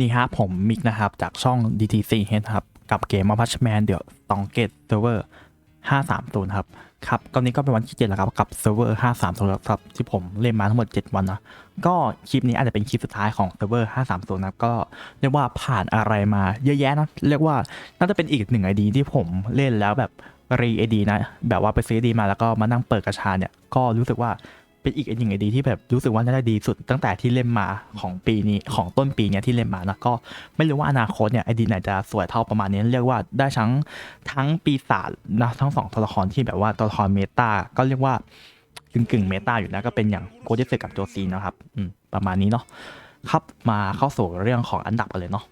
นี่ฮะผมมิกนะครับ จากช่อง DTC h e a d ครับ กับเกม m a p a c h Man เดี๋ยวตองเกตเซิร์ฟเวอร์530 ครับ ครับตอนนี้ก็เป็นวันที่7แล้วครับ กับเซิร์ฟเวอร์530แล้วครับ ที่ผมเล่นมาทั้งหมด 7 วันนะ ก็คลิปนี้อาจจะเป็นคลิปสุดท้ายของเซิร์ฟเวอร์530 นะ ก็เรียกว่าผ่านอะไรมาเยอะแยะนะ เรียกว่าน่าจะเป็นอีกหนึ่งไอดีที่ผมเล่นแล้วแบบรีไอดีนะ แบบว่าไปซื้อดีมาแล้วก็มานั่งเปิดกระชาเนี่ย ก็รู้สึกว่า เป็นอีกหนึ่งไอดีที่แบบรู้สึกว่าน่าจะดีสุดตั้งแต่ที่เล่นมาของปีนี้ของต้นปีเนี้ยที่เล่นมานะก็ไม่รู้ว่าอนาคตเนี่ยไอดีไหนจะสวยเท่าประมาณนี้เรียกว่าได้ทั้งทั้งปีศาจนะทั้งสองตัวละครที่แบบว่าตัวละครเมตาก็เรียกว่ากึ่งกึ่งเมตาอยู่นะก็เป็นอย่างโกดิสึกับโจซีนะครับอืมประมาณนี้เนาะครับมาเข้าสู่เรื่องของอันดับกันเลยเนาะ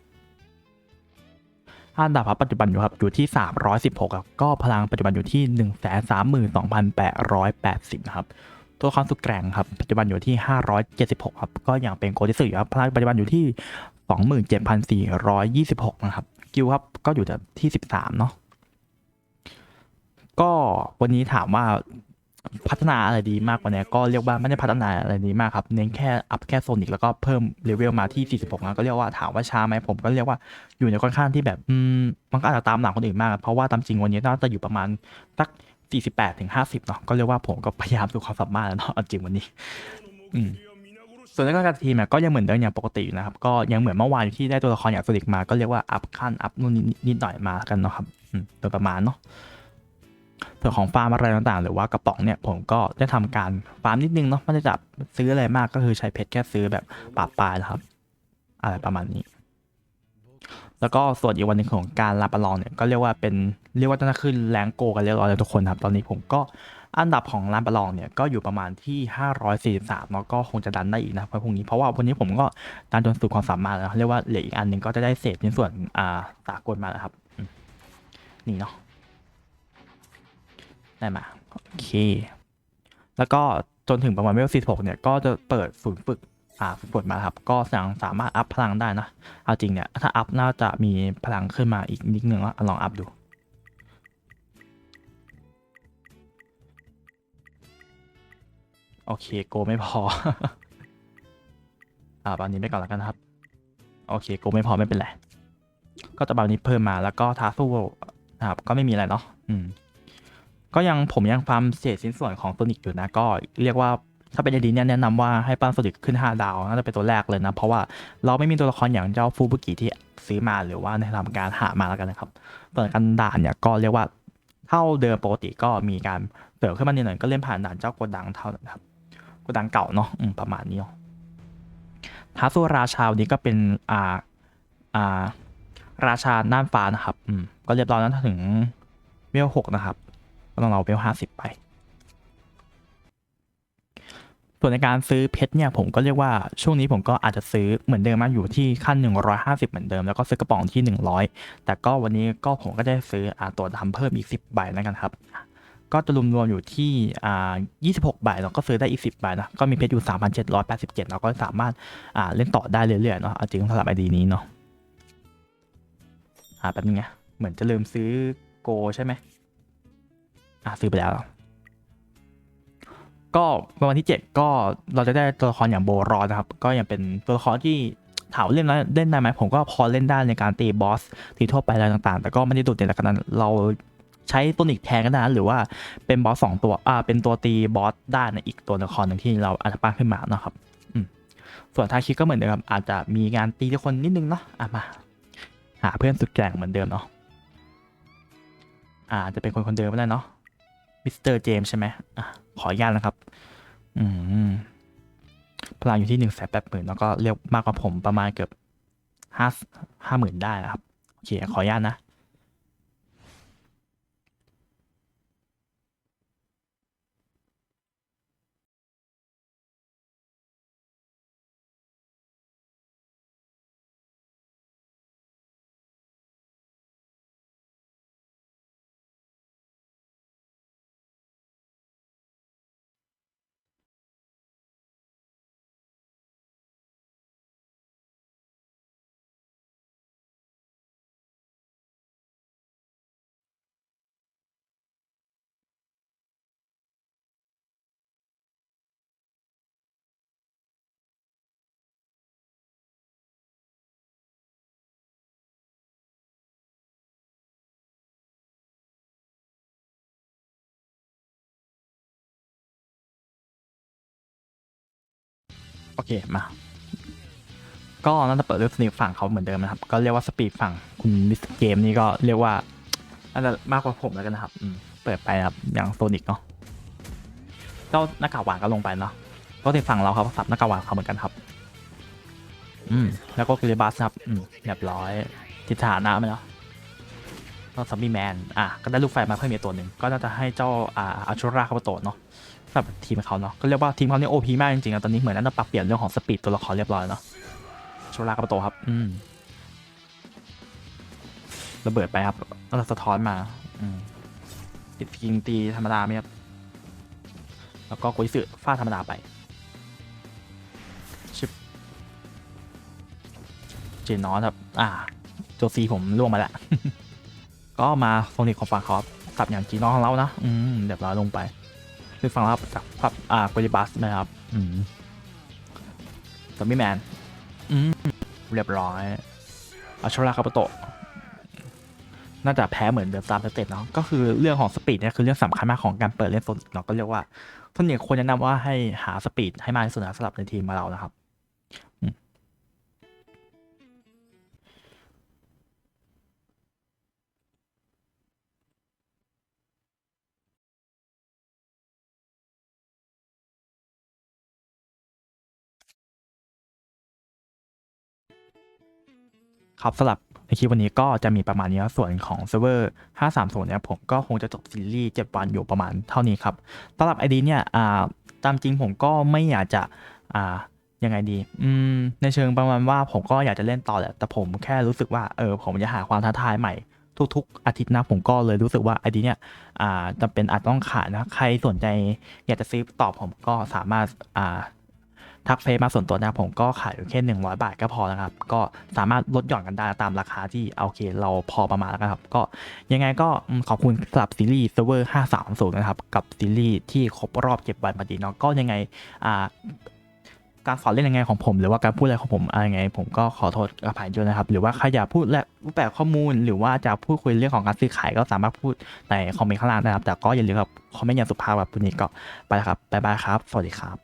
อันดับพับปัจจุบันอยู่ครับอยู่ที่ 316ครับก็พลังปัจจุบันอยู่ที่ 132,880นะครับ ตัวละครสุดแกร่งครับปัจจุบันอยู่ที่ 576 ครับ ก็อย่างเป็นโกดิสึครับพลังปัจจุบันอยู่ที่ 27,426 นะครับ กิลครับก็อยู่ที่ 13 เนาะก็วันนี้ถามว่าพัฒนาอะไรดีมากกว่านี้ก็เรียกว่าไม่ได้พัฒนาอะไรดีมากครับ เน้นแค่อัพแค่โซนิกแล้วก็เพิ่มเลเวลมาที่ 46นะก็เรียกว่าถามว่าช้าไหมผมก็เรียกว่าอยู่ในค่อนข้างที่แบบ อืมมันก็อาจจะตามหลังคนอื่นมาก เพราะว่าตามจริงวันนี้น่าจะอยู่ประมาณสัก 48ถึง50เนาะก็เรียกว่าผมก็พยายามสุดความสามารถแล้วเนาะจริงวันนี้ อืมส่วนในการทีมก็ยังเหมือนเดิมอย่างปกติอยู่นะครับ ก็ยังเหมือนเมื่อวานที่ได้ตัวละครอย่างโซลิกมาก็เรียกว่าอัพขั้นอัพนู่นนิดหน่อยมากันเนาะครับโดยประมาณเนาะส่วนของฟาร์มอะไรต่างๆ หรือว่ากระป๋องเนี่ยผมก็ได้ทำการฟาร์มนิดนึงเนาะไม่ได้จับซื้ออะไรมากก็คือใช้เพชรแค่ซื้อแบบปาบปลายนะครับ อะไรประมาณนี้ แล้วก็ส่วนอีกวันหนึ่งของการลาประลองเนี่ยก็เรียกว่าเป็นเรียกว่าจะขึ้นแรงโกกันเรียบร้อยแล้วทุกคนครับ ตอนนี้ผมก็อันดับของลานประลองเนี่ยก็อยู่ประมาณที่ 543เนาะก็คงจะดันได้อีกนะเพราะพรุ่งนี้เพราะว่าวันนี้ผมก็ดันจนสุดความสามารถแล้วเรียกว่าเหลืออีกอันหนึ่งก็จะได้เศษในส่วนอ่าสากลมาแล้วครับนี่เนาะได้มาโอเค แล้วก็จนถึงประมาณเวล46เนี่ยก็จะเปิดศูนย์ฝึก อ่าฝึกฝนมาครับ ก็ยังสามารถอัพพลังได้นะ เอาจริงเนี่ย ถ้าอัพน่าจะมีพลังขึ้นมาอีกนิดนึงว่าลองอัพดู โอเคโกไม่พอ อ่าบางนี้ไปก่อนแล้วกันนะครับ โอเคโกไม่พอไม่เป็นไร ก็จะบางนี้เพิ่มมาแล้วก็ท้าสู้นะครับ ก็ไม่มีอะไรเนาะ อืม ก็ยังผมยังฟาร์มเศษชิ้นส่วนของโซนิกอยู่นะ ก็เรียกว่า ถ้าเป็นไอดีเนี่ยแนะนำว่าให้ปั้นโซนิกขึ้น 5 ดาวน่าจะเป็นตัวแรกเลยนะ เพราะว่าเราไม่มีตัวละครอย่างเจ้าฟูบุกิที่ซื้อมาหรือว่าในทำการหามาแล้วกันนะครับส่วนการด่านเนี่ยก็เรียกว่าเท่าเดิมปกติก็มีการเสริมขึ้นมานิดหน่อยก็เล่นผ่านด่านเจ้าโกดังเท่านั้นครับโกดังเก่าเนาะประมาณนี้เนาะท้าสู้ราชาวันนี้ก็เป็นอ่าอ่าราชาน่านฟ้านะครับ อืม ก็เรียบร้อยแล้วถึงเวลหกนะครับ ก็ต้องเราเวลห้าสิบไป ส่วนในการซื้อเพชรเนี่ยผมก็เรียกว่าช่วงนี้ผมก็อาจจะซื้อเหมือนเดิมมาอยู่ที่ขั้น 150 เหมือนเดิม แล้วก็ซื้อกระป๋องที่ 100 แต่ก็วันนี้ก็ผมก็ได้ซื้ออ่าตัวดำเพิ่มอีก 10 ใบแล้วกันครับ ก็จะรวมๆอยู่ที่อ่า26 ใบแล้วก็ซื้อได้อีก 10 ใบนะ ก็มีเพชรอยู่ 3,787แล้วก็สามารถอ่าเล่นต่อได้เรื่อยๆเนาะเอาจริงสำหรับไอดีนี้เนาะอ่าแป๊บนึงไงเหมือนจะลืมซื้อโกใช่ไหมอ่าซื้อไปแล้ว ก็วันที่ 7 ก็เราจะได้ตัวละครอย่างโบรอนนะครับ ก็ยังเป็นตัวละครที่ถามว่าเล่นแล้วเล่นได้ไหมผมก็พอเล่นได้ในการตีบอสที่ทั่วไปอะไรต่างๆ แต่ก็ไม่ได้โดดเด่นขนาดนั้นเราใช้ตัวนิกแทนก็ได้นะหรือว่าเป็นบอสสองตัวอ่าเป็นตัวตีบอสได้ในอีกตัวละครหนึ่งที่เราอาจจะปั้นขึ้นมานะครับอืมส่วนทาคิก็เหมือนเดิมครับอาจจะมีงานตีทุกคนนิดนึงเนาะอะมา หาเพื่อนสุดแกร่งเหมือนเดิมเนาะอ่าจะเป็นคนคนเดิมไม่ได้เนาะมิสเตอร์เจมใช่ไหมอะ ขออนุญาตนะครับ อืมพลังอยู่ที่หนึ่งแสนแปดหมื่นแล้วก็เรียกมากกว่าผมประมาณเกือบห้าห้าหมื่นได้นะครับ โอเค ขออนุญาตนะ โอเคมา ก็น่าจะเปิดด้วยสนิทฝั่งเขาเหมือนเดิมนะครับ ก็เรียกว่าสปีดฝั่งคุณมิสเกมนี่ก็เรียกว่าน่าจะมากกว่าผมแล้วกันนะครับเปิดไปครับอย่างโซนิกเนาะเจ้าหน้ากากหวานก็ลงไปเนาะก็ติดฝั่งเราครับสับหน้ากากหวานเขาเหมือนกันครับ อืมแล้วก็กิริบัสครับอืมเรียบร้อยทิศฐานะไหมเนาะก็ซัมบี้แมน อะ ก็ได้ลูกไฟมาเพิ่มอีกตัวหนึ่ง ก็น่าจะให้เจ้า อ่าอาชูราคาโตะเนาะ สำหรับทีมเขาเนาะก็เรียกว่าทีมเขาเนี่ยโอพีมากจริงๆอะตอนนี้เหมือนน่าจะปรับเปลี่ยนเรื่องของสปีดตัวละครเรียบร้อยเนาะชูราคาโตครับ อืมระเบิดไปครับแล้วสะท้อนมาอืมติดกิงตีธรรมดาไหมครับ แล้วก็กุยสึฟาดธรรมดาไป ชิป เจนนอสครับ อ่า โจซีผมล่วงมาแล้ว ก็มาโซนิกของฝั่งเขาสับอย่างจีนอของเรานะ อืม เดี๋ยวเราลงไป คือฝั่งเราจากฝั่งอ่าโกลิบัสนะครับ อืมซอมบี้แมนอืมเรียบร้อยอาชราคาปโตะน่าจะแพ้เหมือนเดิมตามสเต็ปเนาะก็คือเรื่องของสปีดเนี่ยคือเรื่องสำคัญมากของการเปิดเล่นโซนเนาะก็เรียกว่าท่านเนี่ยควรแนะนำว่าให้หาสปีดให้มากที่สุดนะสำหรับในทีมมาเรานะครับ ครับสำหรับในคลิปวันนี้ก็จะมีประมาณนี้ส่วนของเซิร์ฟเวอร์530เนี่ยผมก็คงจะจบซีรีส์7วันอยู่ประมาณเท่านี้ครับสำหรับไอดีเนี่ยอ่าตามจริงผมก็ไม่อยากจะอ่ายังไงดีอืมในเชิงประมาณว่าผมก็อยากจะเล่นต่อแหละแต่ผมแค่รู้สึกว่าเออผมจะหาความท้าทายใหม่ทุกๆอาทิตย์นะผมก็เลยรู้สึกว่าไอดีเนี่ยอ่าจำเป็นอาจต้องขายนะใครสนใจอยากจะซื้อตอบผมก็สามารถอ่า ทักเฟซมาส่วนตัวนะครับผมก็ขายอยู่แค่100 บาทก็พอแล้วครับ ก็สามารถลดหย่อนกันได้ตามราคาที่โอเค เราพอประมาณแล้วกันครับ ก็ยังไงก็ขอบคุณสำหรับซีรีส์ Server 530 นะครับ กับซีรีส์ที่ครบรอบเก็บวันพอดีเนาะก็ยังไงอ่าการสอนเล่นยังไงของผม หรือว่าการพูดอะไรของผมอะไรยังไง ผมก็ขอโทษอภัยด้วยนะครับ หรือว่าใครอยากพูดและรูปแบบข้อมูล หรือว่าจะพูดคุยเรื่องของการซื้อขายก็สามารถพูดในคอมเมนต์ข้างล่างนะครับ แต่ก็อย่าลืมครับคอมเมนต์อย่างสุภาพแบบนี้ก็ไปครับบ๊ายบายครับ สวัสดีครับ